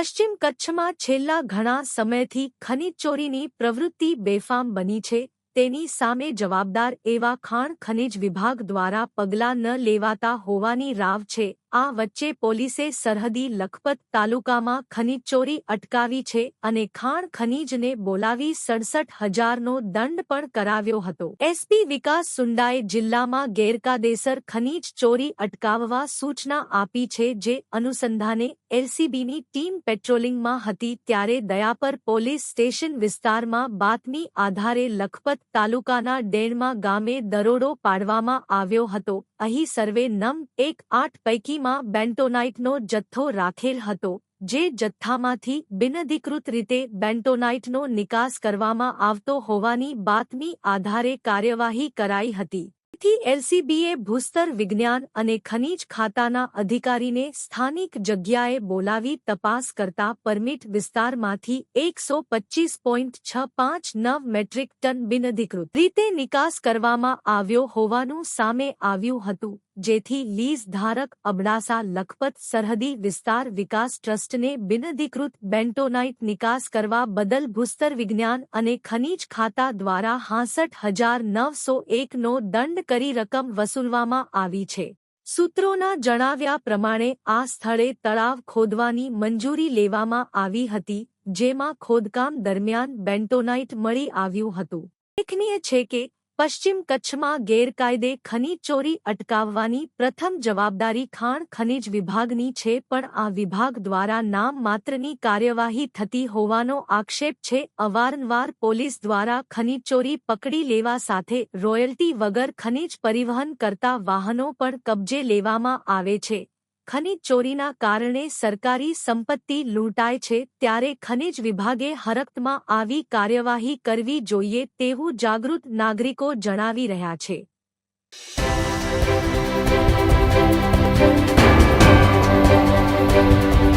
પશ્ચિમ કચ્છમાં છેલ્લા ઘણા સમયથી ખનીજ ચોરીની પ્રવૃત્તિ બેફામ બની છે, તેની સામે જવાબદાર એવા ખાણ ખનીજ વિભાગ દ્વારા પગલાં ન લેવાતા હોવાની રાવ છે. આ વચ્ચે પોલીસે સરહદી લખપત તાલુકામાં ખનીજ ચોરી અટકાવી છે અને ખાણ ખનીજને બોલાવી સડસઠ હજારનો દંડ પણ કરાવ્યો હતો. એસપી વિકાસ સુંડાએ જિલ્લામાં ગેરકાયદેસર ખનીજ ચોરી અટકાવવા સૂચના આપી છે જે અનુસંધાને એલસીબીની ટીમ પેટ્રોલિંગમાં હતી ત્યારે દયાપર પોલીસ સ્ટેશન વિસ્તારમાં બાતમી આધારે લખપત તાલુકાના ડેણમાં ગામે દરોડો પાડવામાં આવ્યો હતો. અહીં સર્વે નમ એક આઠ પૈકીમાં બેન્ટોનાઇટનો જથ્થો રાખેલ હતો, જે જથ્થામાંથી બિનઅધિકૃત રીતે બેન્ટોનાઇટનો નિકાસ કરવામાં આવતો હોવાની બાતમી આધારે કાર્યવાહી કરાઈ હતી. થી એલસીબીએ ભૂસ્તર વિજ્ઞાન અને ખનીજ ખાતાના અધિકારીને સ્થાનિક જગ્યાએ બોલાવી તપાસ કરતા પરમિટ વિસ્તારમાંથી એકસો પચીસ પોઈન્ટ છ પાંચ નવ મેટ્રિક ટન બિનઅધિકૃત રીતે નિકાસ કરવામાં આવ્યો હોવાનું સામે આવ્યું હતું, જેથી લીઝ ધારક અબડાસા લખપત સરહદી વિસ્તાર વિકાસ ટ્રસ્ટને બિનઅધિકૃત બેન્ટોનાઇટ નિકાસ કરવા બદલ ભૂસ્તર વિજ્ઞાન અને ખનીજ ખાતા દ્વારા હાંસઠ હજાર નવસો એકનો દંડ કરી રકમ વસૂલવામાં આવી છે. સૂત્રોના જણાવ્યા પ્રમાણે આ સ્થળે તળાવ ખોદવાની મંજૂરી લેવામાં આવી હતી, જેમાં ખોદકામ દરમિયાન બેન્ટોનાઇટ મળી આવ્યું હતું. ઉલ્લેખનીય છે કે પશ્ચિમ કચ્છમાં ગેરકાયદે ખનીજ ચોરી અટકાવવાની પ્રથમ જવાબદારી ખાણ ખનીજ વિભાગની છે, પણ આ વિભાગ દ્વારા નામ માત્રની કાર્યવાહી થતી હોવાનો આક્ષેપ છે. અવારનવાર પોલીસ દ્વારા ખનીજ ચોરી પકડી લેવા સાથે રોયલ્ટી વગર ખનીજ પરિવહન કરતા વાહનો પણ કબજે લેવામાં આવે છે. ખનીજ ચોરીના કારણે સરકારી સંપત્તિ લૂંટાય છે ત્યારે ખનીજ વિભાગે હરકતમાં આવી કાર્યવાહી કરવી જોઈએ તેવું જાગૃત નાગરિકો જણાવી રહ્યા છે.